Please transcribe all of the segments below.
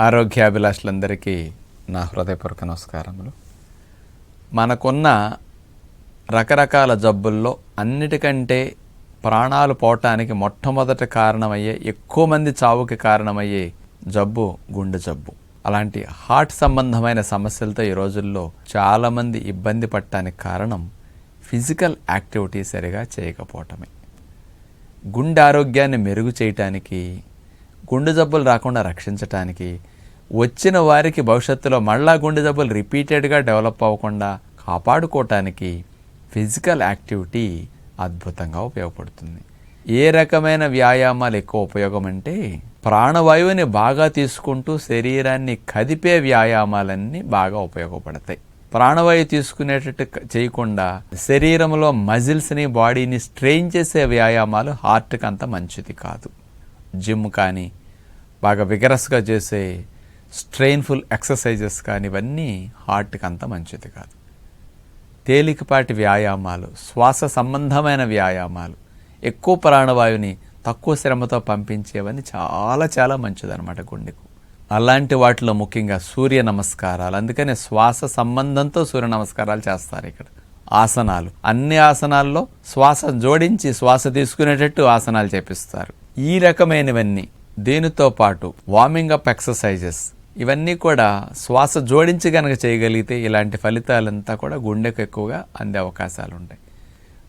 ఆరోగ్యాభిలాషులందరికీ నా హృదయపూర్వక నమస్కారములు. మనకున్న రకరకాల జబ్బుల్లో అన్నిటికంటే ప్రాణాలు పోవటానికి మొట్టమొదటి కారణమయ్యే ఎక్కువ మంది చావుకి కారణమయ్యే జబ్బు గుండె జబ్బు. అలాంటి హార్ట్ సంబంధమైన సమస్యలతో ఈ రోజుల్లో చాలామంది ఇబ్బంది పడటానికి కారణం ఫిజికల్ యాక్టివిటీ సరిగా చేయకపోవటమే. గుండె ఆరోగ్యాన్ని మెరుగు చేయటానికి గుండె జబ్బులు రాకుండా రక్షించటానికి వచ్చిన వారికి భవిష్యత్తులో మళ్ళా గుండె జబ్బులు రిపీటెడ్గా డెవలప్ అవ్వకుండా కాపాడుకోవటానికి ఫిజికల్ యాక్టివిటీ అద్భుతంగా ఉపయోగపడుతుంది. ఏ రకమైన వ్యాయామాలు ఎక్కువ ఉపయోగం అంటే ప్రాణవాయువుని బాగా తీసుకుంటూ శరీరాన్ని కదిపే వ్యాయామాలన్నీ బాగా ఉపయోగపడతాయి. ప్రాణవాయువు తీసుకునేటట్టు చేయకుండా శరీరంలో మజిల్స్ని బాడీని స్ట్రెయిన్ చేసే వ్యాయామాలు హార్ట్కి అంత మంచిది కాదు. జిమ్ కానీ బాగా విగరస్గా చేసే స్ట్రెయిన్ఫుల్ ఎక్సర్సైజెస్ కానీ ఇవన్నీ హార్ట్కి అంత మంచిది కాదు. తేలికపాటి వ్యాయామాలు శ్వాస సంబంధమైన వ్యాయామాలు ఎక్కువ ప్రాణవాయువుని తక్కువ శ్రమతో పంపించేవన్నీ చాలా చాలా మంచిదన్నమాట గుండెకు. అలాంటి వాటిలో ముఖ్యంగా సూర్య నమస్కారాలు అందుకనే శ్వాస సంబంధంతో సూర్య నమస్కారాలు చేస్తారు ఇక్కడ. ఆసనాలు అన్ని ఆసనాల్లో శ్వాస జోడించి శ్వాస తీసుకునేటట్టు ఆసనాలు చేపిస్తారు. ఈ రకమైనవన్నీ దీనితో పాటు వార్మింగ్ అప్ ఎక్సర్సైజెస్ ఇవన్నీ కూడా శ్వాస జోడించి కనుక చేయగలిగితే ఇలాంటి ఫలితాలంతా కూడా గుండెకు ఎక్కువగా అందే అవకాశాలు ఉంటాయి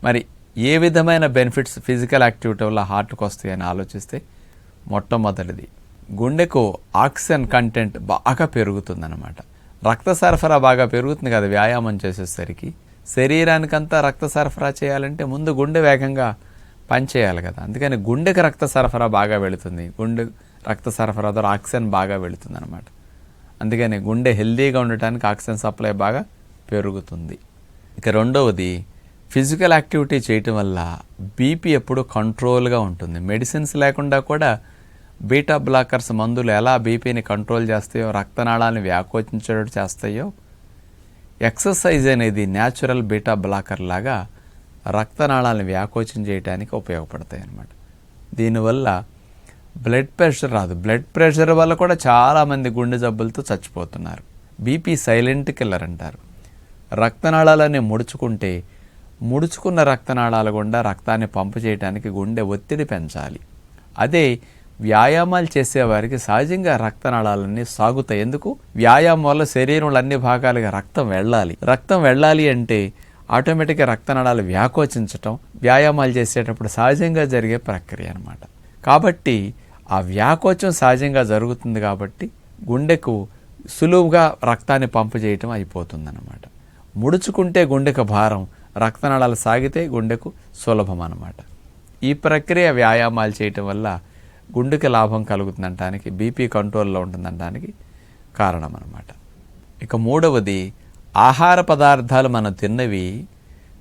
మరి ఏ విధమైన బెనిఫిట్స్ ఫిజికల్ యాక్టివిటీ వల్ల హార్ట్కి వస్తాయని ఆలోచిస్తే మొట్టమొదటిది గుండెకు ఆక్సిజన్ కంటెంట్ బాగా పెరుగుతుందన్నమాట. రక్త సరఫరా బాగా పెరుగుతుంది కదా వ్యాయామం చేసేసరికి. శరీరానికంతా రక్త సరఫరా చేయాలంటే ముందు గుండె వేగంగా పనిచేయాలి కదా. అందుకని గుండెకు రక్త సరఫరా బాగా వెళుతుంది. గుండె రక్త సరఫరా ద్వారా ఆక్సిజన్ బాగా వెళుతుంది అనమాట అందుకని గుండె హెల్దీగా ఉండటానికి ఆక్సిజన్ సప్లై బాగా పెరుగుతుంది. ఇక రెండవది ఫిజికల్ యాక్టివిటీ చేయటం వల్ల బీపీ ఎప్పుడు కంట్రోల్గా ఉంటుంది. మెడిసిన్స్ లేకుండా కూడా బీటా బ్లాకర్స్ మందులు ఎలా బీపీని కంట్రోల్ చేస్తాయో రక్తనాళాలను వ్యాకోచించేటట్టు చేస్తాయో ఎక్సర్సైజ్ అనేది న్యాచురల్ బీటా బ్లాకర్ లాగా రక్తనాళాలను వ్యాకోచం చేయడానికి ఉపయోగపడతాయి అన్నమాట దీనివల్ల బ్లడ్ ప్రెషర్ రాదు. బ్లడ్ ప్రెషర్ వల్ల కూడా చాలామంది గుండె జబ్బులతో చచ్చిపోతున్నారు. బీపీ సైలెంట్ కిల్లర్ అంటారు. రక్తనాళాలన్నీ ముడుచుకుంటే ముడుచుకున్న రక్తనాళాల గుండా రక్తాన్ని పంపు చేయడానికి గుండె ఒత్తిడి పెంచాలి. అదే వ్యాయామాలు చేసేవారికి సహజంగా రక్తనాళాలన్నీ సాగుతాయి. ఎందుకు? వ్యాయామం వల్ల శరీరంలో అన్ని భాగాలుగా రక్తం వెళ్ళాలి. రక్తం వెళ్ళాలి అంటే ఆటోమేటిక్గా రక్తనాళాలు వ్యాకోచించటం వ్యాయామాలు చేసేటప్పుడు సహజంగా జరిగే ప్రక్రియ అన్నమాట. కాబట్టి ఆ వ్యాకోచం సహజంగా జరుగుతుంది కాబట్టి గుండెకు సులువుగా రక్తాన్ని పంపు చేయటం అయిపోతుందన్నమాట. ముడుచుకుంటే గుండెకు భారం రక్తనాళాలు సాగితే గుండెకు సులభం అన్నమాట. ఈ ప్రక్రియ వ్యాయామాలు చేయటం వల్ల గుండెకి లాభం కలుగుతుందంటానికి బీపీ కంట్రోల్లో ఉంటుందంటానికి కారణం అన్నమాట ఇక మూడవది ఆహార పదార్థాలు మనం తిన్నవి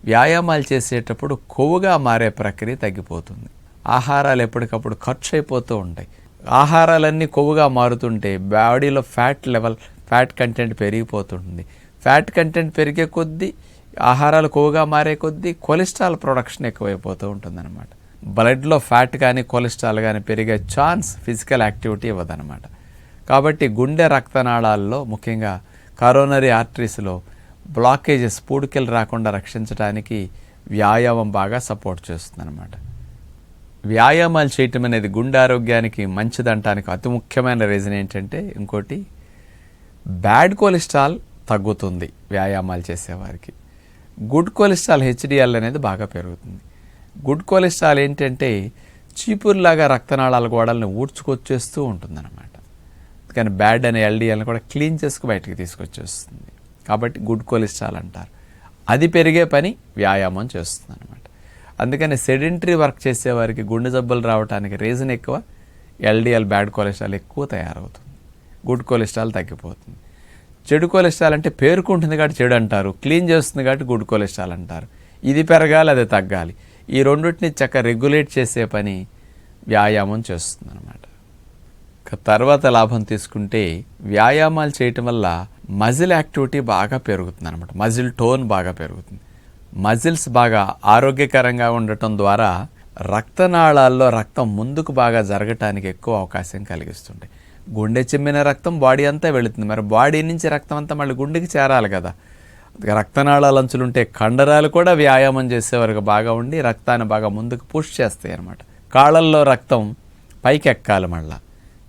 వ్యాయామాలు చేసేటప్పుడు కొవ్వుగా మారే ప్రక్రియ తగ్గిపోతుంది. ఆహారాలు ఎప్పటికప్పుడు ఖర్చు అయిపోతూ ఉంటాయి. ఆహారాలన్నీ కొవ్వుగా మారుతుంటే బాడీలో ఫ్యాట్ లెవెల్ ఫ్యాట్ కంటెంట్ పెరిగిపోతుంది ఫ్యాట్ కంటెంట్ పెరిగే కొద్దీ ఆహారాలు కొవ్వుగా మారే కొద్దీ కొలెస్ట్రాల్ ప్రొడక్షన్ ఎక్కువైపోతూ ఉంటుందన్నమాట. బ్లడ్లో ఫ్యాట్ కానీ కొలెస్ట్రాల్ కానీ పెరిగే ఛాన్స్ ఫిజికల్ యాక్టివిటీ ఇవ్వదన్నమాట. కాబట్టి గుండె రక్తనాళాల్లో ముఖ్యంగా కరోనరీ ఆర్టరీస్లో బ్లాకేజెస్ పూడికలు రాకుండా రక్షించడానికి వ్యాయామం బాగా సపోర్ట్ చేస్తుందన్నమాట. వ్యాయామాలు చేయటం అనేది గుండె ఆరోగ్యానికి మంచిదంటానికి అతి ముఖ్యమైన రీజన్ ఏంటంటే ఇంకోటి బ్యాడ్ కొలెస్ట్రాల్ తగ్గుతుంది వ్యాయామాలు చేసేవారికి. గుడ్ కొలెస్ట్రాల్ హెచ్డిఎల్ అనేది బాగా పెరుగుతుంది. గుడ్ కొలెస్ట్రాల్ ఏంటంటే చీపురులాగా రక్తనాళాల గోడల్ని ఊడ్చుకొచ్చేస్తూ ఉంటుందన్నమాట. కానీ బ్యాడ్ అనే ఎల్డిఎల్ని కూడా క్లీన్ చేసుకు బయటికి తీసుకొచ్చేస్తుంది. కాబట్టి గుడ్ కొలెస్ట్రాల్ అంటారు. అది పెరిగే పని వ్యాయామం చేస్తుంది అనమాట అందుకని సెడెంటరీ వర్క్ చేసేవారికి గుండె జబ్బులు రావడానికి రీజన్ ఎక్కువ. ఎల్డిఎల్ బ్యాడ్ కొలెస్ట్రాల్ ఎక్కువ తయారవుతుంది. గుడ్ కొలెస్ట్రాల్ తగ్గిపోతుంది. చెడు కొలెస్ట్రాల్ అంటే పేరుకుంటుంది కాబట్టి చెడు అంటారు. క్లీన్ చేస్తుంది కాబట్టి గుడ్ కొలెస్ట్రాల్ అంటారు. ఇది పెరగాలి అది తగ్గాలి. ఈ రెండింటిని చక్కగా రెగ్యులేట్ చేసే పని వ్యాయామం చేస్తుంది అనమాట తర్వాత లాభం తీసుకుంటే వ్యాయామాలు చేయటం వల్ల మజిల్ యాక్టివిటీ బాగా పెరుగుతుంది అనమాట మజిల్ టోన్ బాగా పెరుగుతుంది. మజిల్స్ బాగా ఆరోగ్యకరంగా ఉండటం ద్వారా రక్తనాళాల్లో రక్తం ముందుకు బాగా జరగటానికి ఎక్కువ అవకాశం కలిగిస్తుంది. గుండె చిమ్మిన రక్తం బాడీ అంతా వెళుతుంది. మరి బాడీ నుంచి రక్తం అంతా మళ్ళీ గుండెకి చేరాలి కదా. రక్తనాళాల అంచులుంటే కండరాలు కూడా వ్యాయామం చేసేవారికి బాగా ఉండి రక్తాన్ని బాగా ముందుకు పుష్ చేస్తాయి అన్నమాట. కాళ్ళల్లో రక్తం పైకి ఎక్కాలి మళ్ళా.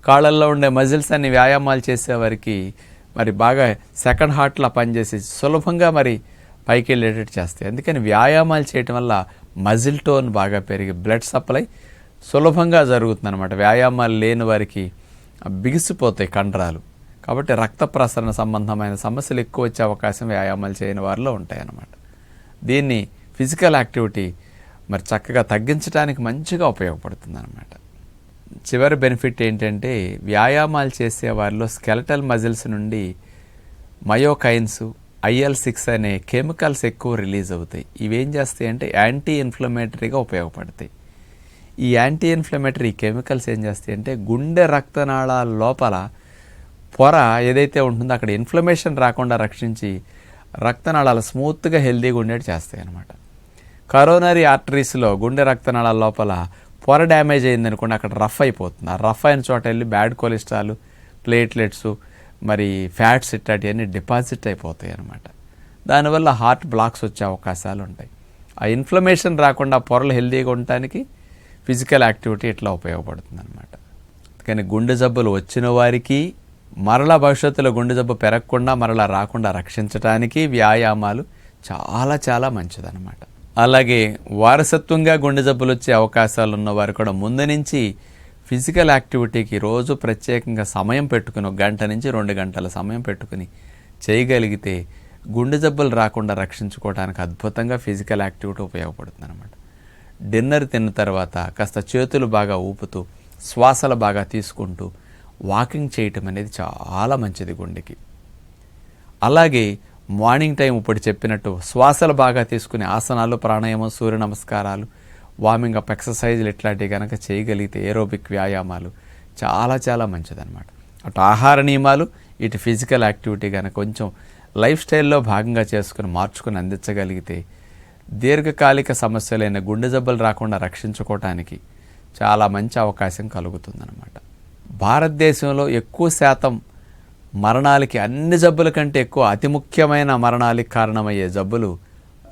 కాళ్ళల్లో ఉండే మజిల్స్ అన్ని వ్యాయామాలు చేసేవారికి మరి బాగా సెకండ్ హార్ట్లా పనిచేసి సులభంగా మరి పైకి వెళ్ళేటట్టు చేస్తాయి. అందుకని వ్యాయామాలు చేయటం వల్ల మజిల్ టోన్ బాగా పెరిగి బ్లడ్ సప్లై సులభంగా జరుగుతుంది అనమాట వ్యాయామాలు లేని వారికి బిగిసిపోతాయి కండరాలు. కాబట్టి రక్త ప్రసరణ సంబంధమైన సమస్యలు ఎక్కువ వచ్చే అవకాశం వ్యాయామాలు చేయని వారిలో ఉంటాయన్నమాట. దీన్ని ఫిజికల్ యాక్టివిటీ మరి చక్కగా తగ్గించడానికి మంచిగా ఉపయోగపడుతుంది అనమాట చివరి బెనిఫిట్ ఏంటంటే వ్యాయామాలు చేసే వారిలో స్కెలటల్ మజిల్స్ నుండి మయోకైన్స్ ఐఎల్ సిక్స్ అనే కెమికల్స్ ఎక్కువ రిలీజ్ అవుతాయి. ఇవేం చేస్తాయి అంటే యాంటీ ఇన్ఫ్లమేటరీగా ఉపయోగపడతాయి. ఈ యాంటీ ఇన్ఫ్లమేటరీ కెమికల్స్ ఏం చేస్తాయి అంటే గుండె రక్తనాళాల లోపల పొర ఏదైతే ఉంటుందో అక్కడ ఇన్ఫ్లమేషన్ రాకుండా రక్షించి రక్తనాళాలు స్మూత్గా హెల్దీగా ఉండేట్టు చేస్తాయి అన్నమాట. కరోనరీ ఆర్టరీస్లో గుండె రక్తనాళాల లోపల పొర డ్యామేజ్ అయిందనుకోండి అక్కడ రఫ్ అయిపోతుంది. ఆ రఫ్ అయిన చోట వెళ్ళి బ్యాడ్ కొలెస్ట్రాల్ ప్లేట్లెట్స్ మరి ఫ్యాట్స్ ఇట్లాంటివన్నీ డిపాజిట్ అయిపోతాయి అనమాట దానివల్ల హార్ట్ బ్లాక్స్ వచ్చే అవకాశాలు ఉంటాయి. ఆ ఇన్ఫ్లమేషన్ రాకుండా పొరలు హెల్దీగా ఉండటానికి ఫిజికల్ యాక్టివిటీ ఇట్లా ఉపయోగపడుతుంది అనమాట కానీ గుండె జబ్బులు వచ్చిన వారికి మరలా భవిష్యత్తులో గుండె జబ్బు పెరగకుండా మరలా రాకుండా రక్షించడానికి వ్యాయామాలు చాలా చాలా మంచిదన్నమాట. అలాగే వారసత్వంగా గుండె జబ్బులు వచ్చే అవకాశాలు ఉన్నవారు కూడా ముందు నుంచి ఫిజికల్ యాక్టివిటీకి రోజు ప్రత్యేకంగా సమయం పెట్టుకుని ఒక గంట నుంచి రెండు గంటల సమయం పెట్టుకుని చేయగలిగితే గుండె జబ్బులు రాకుండా రక్షించుకోవడానికి అద్భుతంగా ఫిజికల్ యాక్టివిటీ ఉపయోగపడుతుంది అనమాట డిన్నర్ తిన్న తర్వాత కాస్త చేతులు బాగా ఊపుతూ శ్వాసలు బాగా తీసుకుంటూ వాకింగ్ చేయటం అనేది చాలా మంచిది గుండెకి. అలాగే మార్నింగ్ టైం ఇప్పుడు చెప్పినట్టు శ్వాసలు బాగా తీసుకుని ఆసనాలు ప్రాణాయామం సూర్య నమస్కారాలు వార్మింగ్ అప్ ఎక్సర్సైజ్లు ఇట్లాంటివి కనుక చేయగలిగితే ఏరోబిక్ వ్యాయామాలు చాలా చాలా మంచిదన్నమాట. అటు ఆహార నియమాలు ఇటు ఫిజికల్ యాక్టివిటీ కనుక కొంచెం లైఫ్ స్టైల్లో భాగంగా చేసుకుని మార్చుకుని అందించగలిగితే దీర్ఘకాలిక సమస్యలైన గుండె జబ్బులు రాకుండా రక్షించుకోవటానికి చాలా మంచి అవకాశం కలుగుతుందన్నమాట. భారతదేశంలో ఎక్కువ శాతం మరణాలకి అన్ని జబ్బుల కంటే ఎక్కువ అతి ముఖ్యమైన మరణాలకి కారణమయ్యే జబ్బులు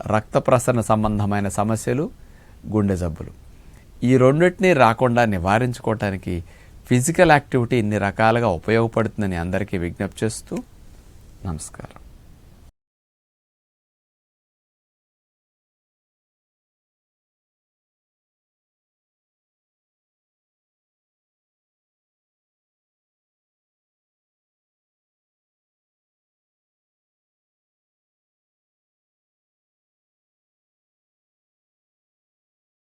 రక్త ప్రసరణ సంబంధమైన సమస్యలు గుండె జబ్బులు. ఈ రెండింటినీ రాకుండా నివారించుకోవటానికి ఫిజికల్ యాక్టివిటీ ఇన్ని రకాలుగా ఉపయోగపడుతుందని అందరికీ విజ్ఞప్తి చేస్తూ నమస్కారం.